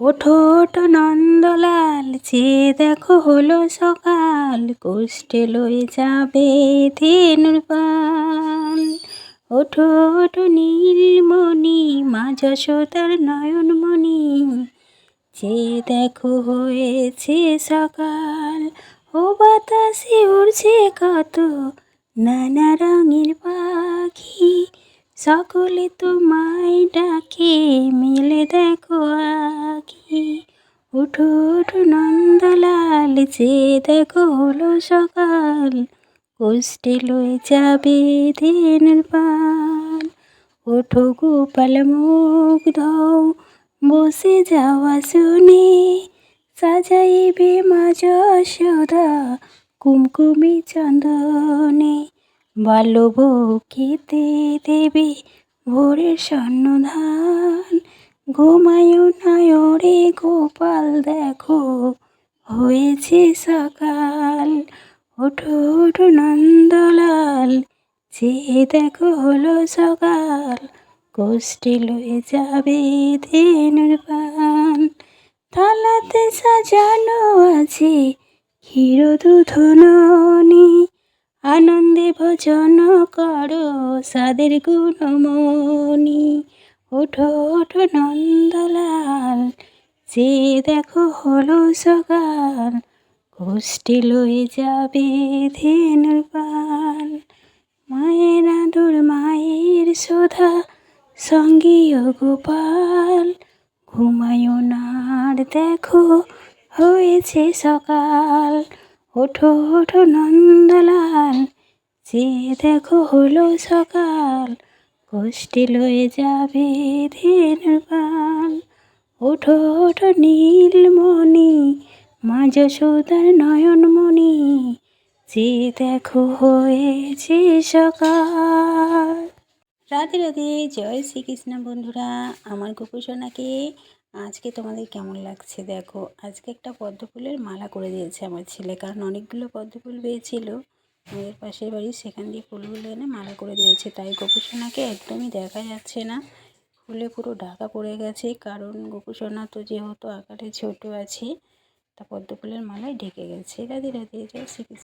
ওঠো ওঠো নন্দলাল, যে দেখো হলো সকাল, কোষ্টে লয়ে যাবে ধেনুর পাল। ওঠো ওঠো নীলমণি, মা যশোদার নয়নমণি, যে দেখো হয়েছে সকাল। ও বাতাসে উড়ছে কত নানা রঙের পাখি, সকলে তোমায় ডাকে, মিলে দেখো আখি উঠো নন্দলাল যে দেখো হলো সকাল, কোষ্টে লয়ে যাবে ধেনুর পাল। ওঠো গোপাল মুখ ধও, বসে যাওয়া শুনে সাজাইবে মা যশোদা কুমকুমি চন্দনে। বাল্যব খেতে দেবে ভোরের স্বর্ণধান ঘুমায়ো নয়রে গোপাল, দেখো, হয়েছে সকাল। ওঠো ওঠো নন্দলাল, যে দেখো হলো সকাল কোষ্ঠে লয়ে যাবে ধেনুর পান তালাতে সাজানো আছে ক্ষীর দুধননি আনন্দে ভজন করো সাদের গুণমণি ওঠো ওঠো নন্দলাল। যে দেখো হলো সকাল কোষ্ঠে লয়ে যাবে ধেনুর পাল। মায়ের আদর, মায়ের শোধা সঙ্গীয় গোপাল। ঘুমায়ো না আর দেখো হয়েছে সকাল। ওঠো ওঠো নন্দলাল, যে দেখো হলো সকাল। কোষ্ঠে লয়ে যাবে ধেনুর পাল ওঠো ওঠো নীলমণি মা যশোদার নয়নমণি যে দেখো হয়েছে সকাল। রাধে রাধে, জয় শ্রীকৃষ্ণ বন্ধুরা, আমার গোপুসোনাকে আজকে তোমাদের কেমন লাগছে দেখো? আজকে একটা পদ্মফুলের মালা করে দিয়েছে আমার ছেলে, কারণ অনেকগুলো পদ্ম ফুল পেয়েছিল। আমাদের পাশের বাড়ি, সেখান দিয়ে ফুলগুলো এনে মালা করে দিয়েছে। তাই গোপুসোনাকে একদমই দেখা যাচ্ছে না। ফুলে পুরো ঢাকা পড়ে গেছে, কারণ গোপুসোনা তো যেহেতু আকারে ছোট আছে, তা পদ্ম ফুলের মালায় ঢেকে গেছে। রাধে রাধে, জয় শ্রীকৃষ্ণ।